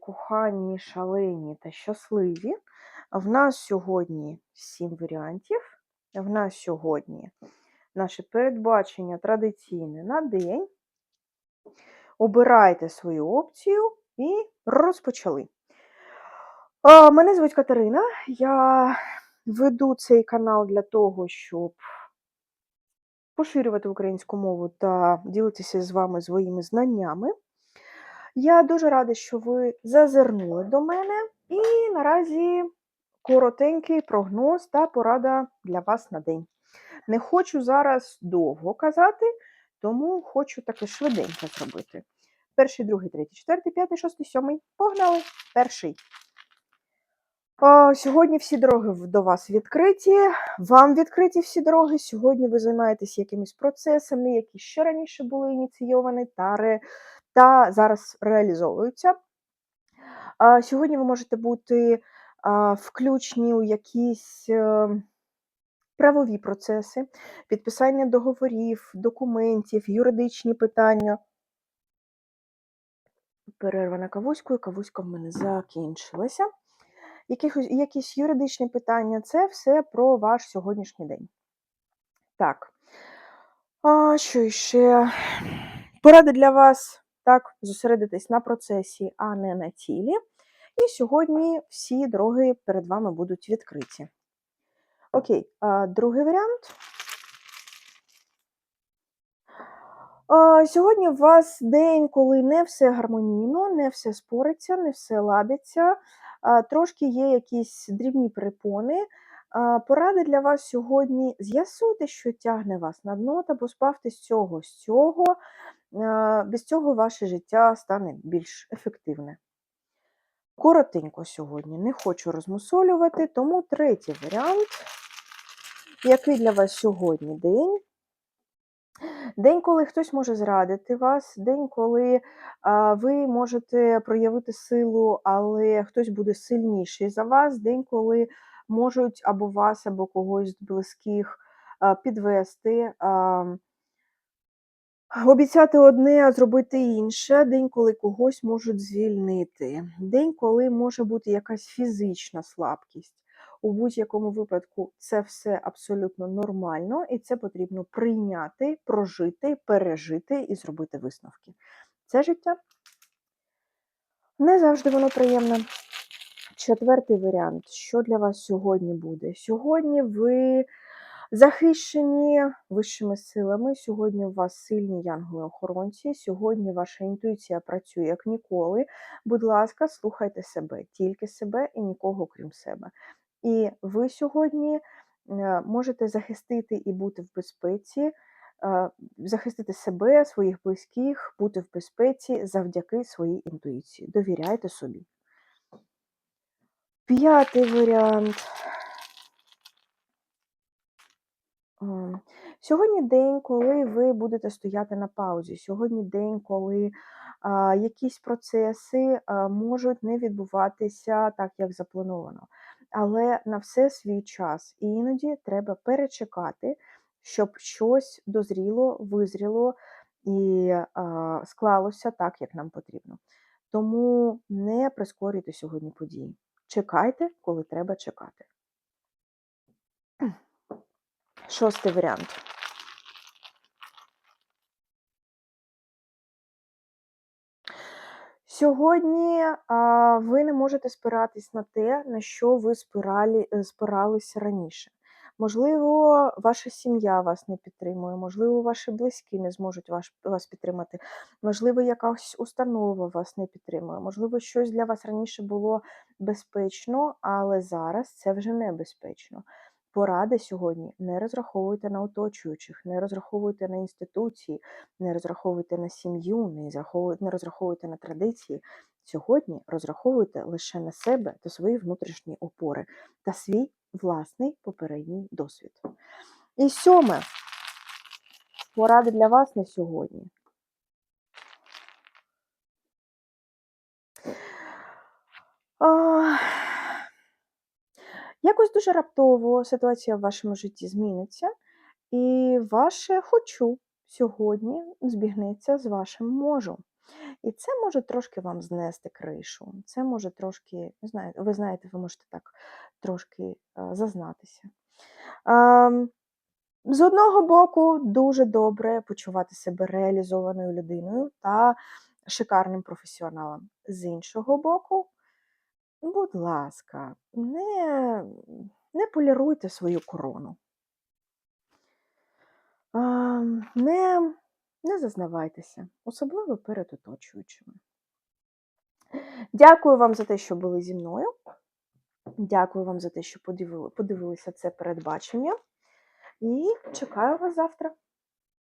кохані, шалені та щасливі. В нас сьогодні сім варіантів. В нас сьогодні наше передбачення традиційне на день. Обирайте свою опцію і розпочали. Мене звуть Катерина. Я веду цей канал для того, щоб поширювати українську мову та ділитися з вами своїми знаннями. Я дуже рада, що ви зазирнули до мене, і наразі коротенький прогноз та порада для вас на день. Не хочу зараз довго казати, тому хочу таке швиденько зробити. Перший, другий, третій, четвертий, п'ятий, шостий, сьомий. Погнали! Перший. Сьогодні всі дороги до вас відкриті. Вам відкриті всі дороги. Сьогодні ви займаєтесь якимись процесами, які ще раніше були ініційовані та та зараз реалізовуються. Сьогодні ви можете бути включені у якісь е, правові процеси, підписання договорів, документів, юридичні питання. Перерва на кавуську, кавуська в мене закінчилася. Якихось, якісь юридичні питання це все про ваш сьогоднішній день. Так. А, Що ще? Поради для вас так, зосередитись на процесі, а не на тілі. І сьогодні всі дороги перед вами будуть відкриті. Окей, другий варіант. Сьогодні у вас день, коли не все гармонійно, не все спориться, не все ладиться, трошки є якісь дрібні перепони. Поради для вас сьогодні з'ясуйте, що тягне вас на дно, та позбавтесь цього з цього. Без цього ваше життя стане більш ефективне. Коротенько сьогодні не хочу розмусолювати, тому третій варіант, який для вас сьогодні день. День, коли хтось може зрадити вас, день, коли а, ви можете проявити силу, але хтось буде сильніший за вас, день, коли можуть або вас, або когось з близьких а, підвести. А, Обіцяти одне, а зробити інше, день, коли когось можуть звільнити, день, коли може бути якась фізична слабкість. У будь-якому випадку це все абсолютно нормально, і це потрібно прийняти, прожити, пережити і зробити висновки. Це життя не завжди воно приємне. Четвертий варіант, що для вас сьогодні буде? Сьогодні ви захищені вищими силами. Сьогодні у вас сильні янголи-охоронці. Сьогодні ваша інтуїція працює як ніколи. Будь ласка, слухайте себе, тільки себе і нікого крім себе. І ви сьогодні е, можете захистити і бути в безпеці, е, захистити себе, своїх близьких, бути в безпеці завдяки своїй інтуїції. Довіряйте собі. П'ятий варіант. Сьогодні день, коли ви будете стояти на паузі. Сьогодні день, коли а, якісь процеси а, можуть не відбуватися так, як заплановано. Але на все свій час. І іноді треба перечекати, щоб щось дозріло, визріло і а, склалося так, як нам потрібно. Тому не прискорюйте сьогодні події. Чекайте, коли треба чекати. Шостий варіант. Сьогодні а, ви не можете спиратись на те, на що ви спирали, е, спиралися раніше. Можливо, ваша сім'я вас не підтримує, можливо, ваші близькі не зможуть вас, вас підтримати, можливо, якась установа вас не підтримує, можливо, щось для вас раніше було безпечно, але зараз це вже небезпечно. Поради сьогодні не розраховуйте на оточуючих, не розраховуйте на інституції, не розраховуйте на сім'ю, не розраховуйте, на традиції. Сьогодні розраховуйте лише на себе та свої внутрішні опори та свій власний попередній досвід. І сьоме поради для вас на сьогодні. А... Якось дуже раптово ситуація в вашому житті зміниться, і ваше хочу сьогодні збігнеться з вашим можу. І це може трошки вам знести кришу. Це може трошки, ви знаєте, ви можете так трошки е, зазнатися. З одного боку, дуже добре почувати себе реалізованою людиною та шикарним професіоналом. З іншого боку, будь ласка, не, не поліруйте свою корону. Не, не зазнавайтеся, особливо перед оточуючими. Дякую вам за те, що були зі мною. Дякую вам за те, що подивили, подивилися це передбачення. І чекаю вас завтра.